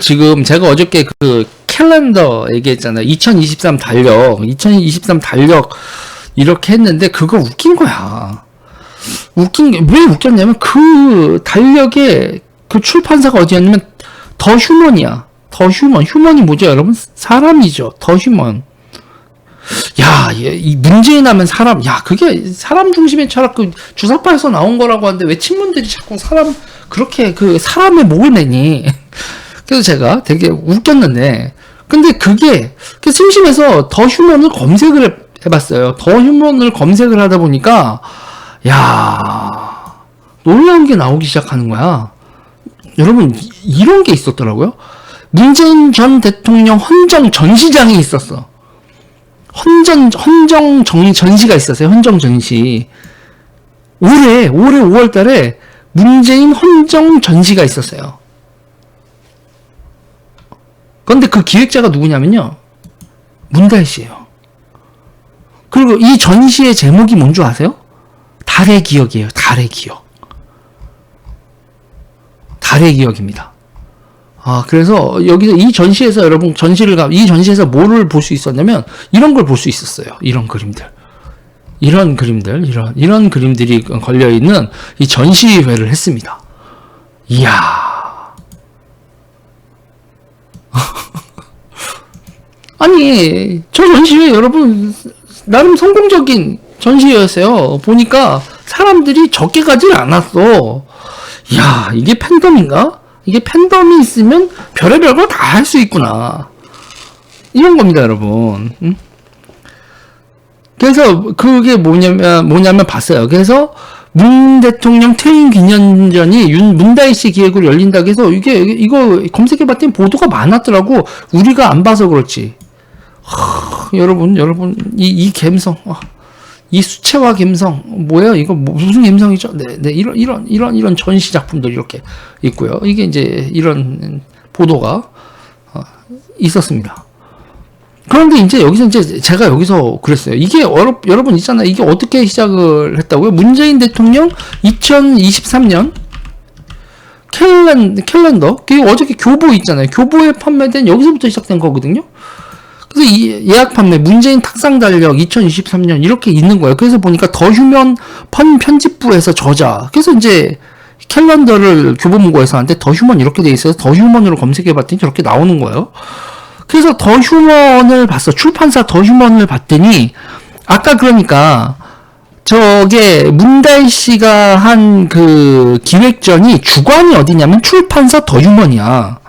지금 제가 어저께 그 캘린더 얘기했잖아요. 2023 달력, 2023 달력 이렇게 했는데 그거 웃긴 거야. 웃긴 게 왜 웃겼냐면 그 달력에 그 출판사가 어디였냐면 더 휴먼이야. 더 휴먼. 휴먼이 뭐죠, 여러분? 사람이죠. 더 휴먼. 야, 얘- 이 문재인 하면 사람, 야, 그게 사람 중심의 철학, 그 주사파에서 나온 거라고 하는데 왜 친문들이 자꾸 사람, 그렇게 그 사람의 목을 내니? 그래서 제가 되게 웃겼는데, 근데 그게, 그 심심해서 더 휴먼을 검색을 해- 해봤어요. 더 휴먼을 검색을 하다 보니까, 야 놀라운 게 나오기 시작하는 거야. 여러분, 이- 이런 게 있었더라고요. 문재인 전 대통령 헌정 전시장이 있었어. 헌전 헌정 정 전시가 있었어요. 헌정 전시. 올해 올해 5월 달에 문재인 헌정 전시가 있었어요. 그런데 그 기획자가 누구냐면요. 문달 씨예요. 그리고 이 전시의 제목이 뭔 줄 아세요? 달의 기억이에요. 달의 기억. 달의 기억입니다. 아, 그래서 여기서 이 전시에서 여러분 전시를 가, 이 전시에서 뭐를 볼 수 있었냐면 이런 걸 볼 수 있었어요. 이런 그림들. 이런 그림들, 이런, 이런 그림들이 걸려있는 이 전시회를 했습니다. 이야. 아니, 저 전시회 여러분, 나름 성공적인 전시회였어요. 보니까 사람들이 적게 가질 않았어. 이야, 이게 팬덤인가? 이게 팬덤이 있으면 별의별 걸 다 할 수 있구나. 이런 겁니다, 여러분. 응? 그래서 그게 뭐냐면 뭐냐면 봤어요. 그래서 문 대통령 퇴임 기념전이 윤 문다희 씨 기획으로 열린다고 해서 이게 이거 검색해봤더니 보도가 많았더라고. 우리가 안 봐서 그렇지. 하, 여러분, 여러분 이이 감성, 와, 이 수채화 감성 뭐야? 이거 뭐- 무슨 감성이죠? 네, 네 이런 이런 이런 이런 전시 작품들 이렇게 있고요. 이게 이제 이런 보도가 어, 있었습니다. 그런데 이제 여기서 이제 제가 여기서 그랬어요. 이게 여러, 여러분 있잖아요. 이게 어떻게 시작을 했다고요? 문재인 대통령 2023년 캘렌, 캘린더? 그 어저께 교보 있잖아요. 교보에 판매된 여기서부터 시작된 거거든요. 그래서 이 예약 판매, 문재인 탁상 달력 2023년 이렇게 있는 거예요. 그래서 보니까 더 휴면 펀 편집부에서 저자. 그래서 이제 캘린더를 교보문고에서 하는데 더 휴먼 이렇게 돼 있어서 더 휴먼으로 검색해 봤더니 저렇게 나오는 거예요. 그래서 더 휴먼을 봤어. 출판사 더 휴먼을 봤더니 아까 그러니까 저게 문달 씨가 한 그 기획전이 주관이 어디냐면 출판사 더 휴먼이야.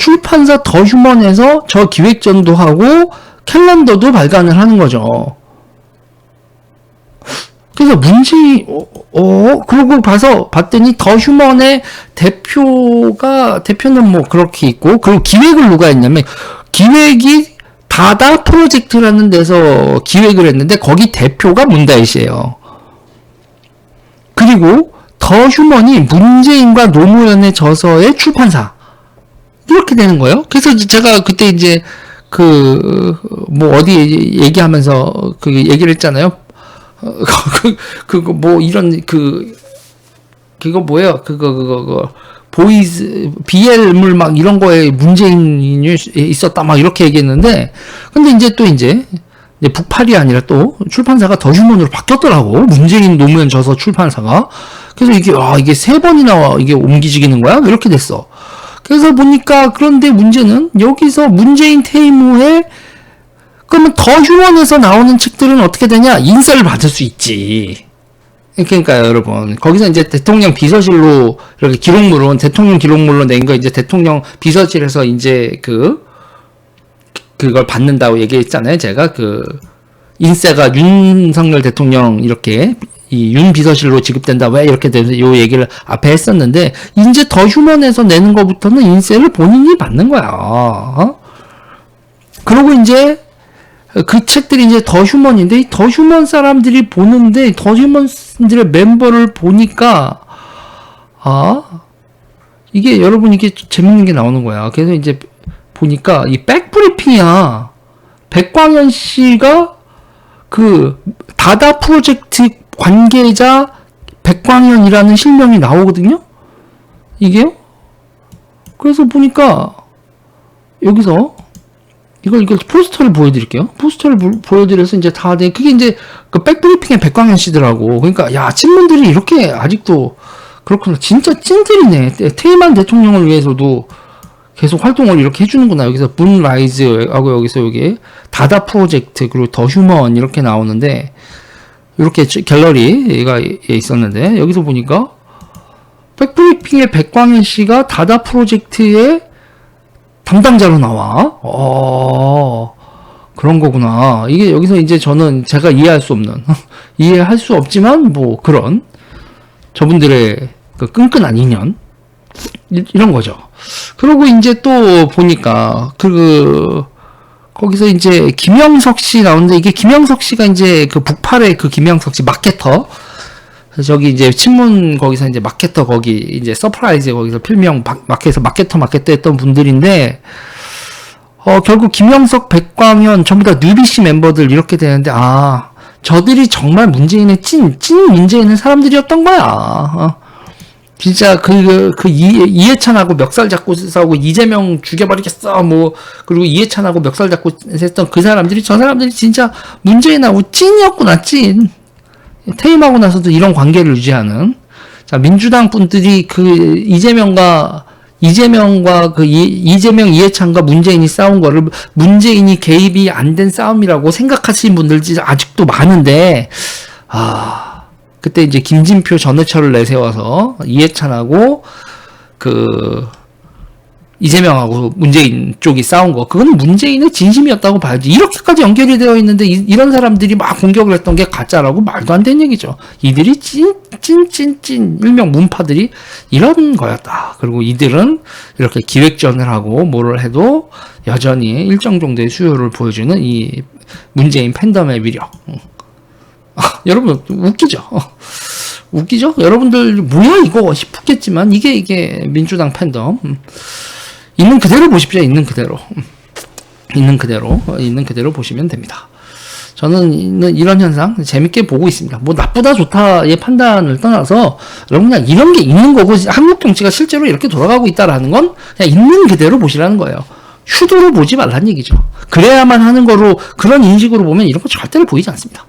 출판사 더 휴먼에서 저 기획전도 하고 캘린더도 발간을 하는 거죠. 그래서 문제, 어, 어, 그러고 봐서 봤더니 더 휴먼의 대표가, 대표는 뭐 그렇게 있고, 그리고 기획을 누가 했냐면, 기획이 다다 프로젝트라는 데서 기획을 했는데, 거기 대표가 문다희 씨예요. 그리고 더 휴먼이 문재인과 노무현의 저서의 출판사. 이렇게 되는 거예요. 그래서 제가 그때 이제 그 뭐 어디 얘기하면서 그 얘기를 했잖아요. 어, 그 그거 뭐 이런 그 그거 뭐예요? 그거 그거 그거 보이즈 BL물 막 이런 거에 문재인이 있었다 막 이렇게 얘기했는데 근데 이제 또 이제 이제 북팔이 아니라 또 출판사가 더 휴먼으로 바뀌었더라고 문재인 노무현 저서 출판사가 그래서 이게 아 이게 세 번이나 이게 옮기지기는 거야 이렇게 됐어 그래서 보니까 그런데 문제는 여기서 문재인 퇴임 후에 그러면 더 휴먼에서 나오는 책들은 어떻게 되냐? 인쇄를 받을 수 있지. 그러니까 여러분. 거기서 이제 대통령 비서실로 이렇게 기록물은 대통령 기록물로 낸 거 이제 대통령 비서실에서 이제 그 그걸 받는다고 얘기했잖아요. 제가 그 인쇄가 윤석열 대통령 이렇게 이 윤 비서실로 지급된다 왜 이렇게 돼서 요 얘기를 앞에 했었는데 이제 더 휴먼에서 내는 것부터는 인쇄를 본인이 받는 거야. 어? 그리고 이제 그 책들이 이제 더 휴먼인데 이더 휴먼 사람들이 보는데 더 휴먼들의 멤버를 보니까 아 이게 여러분 이게 재밌는 게 나오는 거야. 그래서 이제 보니까 이 백브리핑이야. 백광현 씨가 그 다다 프로젝트 관계자 백광현이라는 실명이 나오거든요. 이게요? 그래서 보니까 여기서 이걸 이걸 포스터를 보여드릴게요. 포스터를 보- 보여드려서 이제 다들 그게 이제 그 백브리핑의 백광현 씨더라고. 그러니까 야 친문들이 이렇게 아직도 그렇구나. 진짜 찐들이네. 테- 테이만 대통령을 위해서도 계속 활동을 이렇게 해주는구나. 여기서 문 라이즈하고 여기서 여기 다다 프로젝트 그리고 더 휴먼 이렇게 나오는데 이렇게 저- 갤러리가 있었는데 여기서 보니까 백브리핑의 백광현 씨가 다다 프로젝트의 담당자로 나와. 어, 그런 거구나. 이게 여기서 이제 저는 제가 이해할 수 없는, 이해할 수 없지만 뭐 그런 저분들의 그 끈끈한 인연. 이- 이런 거죠. 그러고 이제 또 보니까 그, 거기서 이제 김영석 씨 나오는데 이게 김영석 씨가 이제 그 북팔의 그 김영석 씨 마케터. 저기 이제 친문 거기서 이제 마케터 거기 이제 서프라이즈 거기서 필명 바- 마켓에서 마케터 마케터 했던 분들인데 어 결국 김영석 백광현 전부 다 뉴비씨 멤버들 이렇게 되는데 아 저들이 정말 문재인의 찐 찐 문재인의 사람들이었던 거야. 어. 진짜 그, 그, 이, 이해찬하고 멱살 잡고 싸우고 이재명 죽여버리겠어. 뭐, 그리고 이해찬하고 멱살 잡고 했던 그 사람들이 저 사람들이 진짜 문재인하고 찐이었구나, 찐. 퇴임하고 나서도 이런 관계를 유지하는 자 민주당 분들이 그 이재명과 이재명과 그 이, 이재명 이해찬과 문재인이 싸운 거를 문재인이 개입이 안 된 싸움이라고 생각하시는 분들 진짜 아직도 많은데 아 그때 이제 김진표 전해철을 내세워서 이해찬하고 그 이재명하고 문재인 쪽이 싸운 거. 그건 문재인의 진심이었다고 봐야지. 이렇게까지 연결이 되어 있는데 이, 런 사람들이 막 공격을 했던 게 가짜라고 말도 안 되는 얘기죠. 이들이 찐 찐 찐찐 일명 문파들이 이런 거였다. 그리고 이들은 이렇게 기획전을 하고 뭐를 해도 여전히 일정 정도의 수요를 보여주는 이 문재인 팬덤의 위력. 음. 아, 여러분 웃기죠 웃기죠 여러분들 뭐야 이거 싶겠지만 이게 이게 민주당 팬덤 음. 있는 그대로 보십시오. 있는 그대로. 음. 있는 그대로, 어, 있는 그대로 보시면 됩니다. 저는 이런 현상 재밌게 보고 있습니다. 뭐 나쁘다 좋다의 판단을 떠나서 여러분 그냥 이런 게 있는 거고 한국 정치가 실제로 이렇게 돌아가고 있다라는 건 그냥 있는 그대로 보시라는 거예요. 휴도로 보지 말라는 얘기죠. 그래야만 하는 거로 그런 인식으로 보면 이런 거 절대로 보이지 않습니다.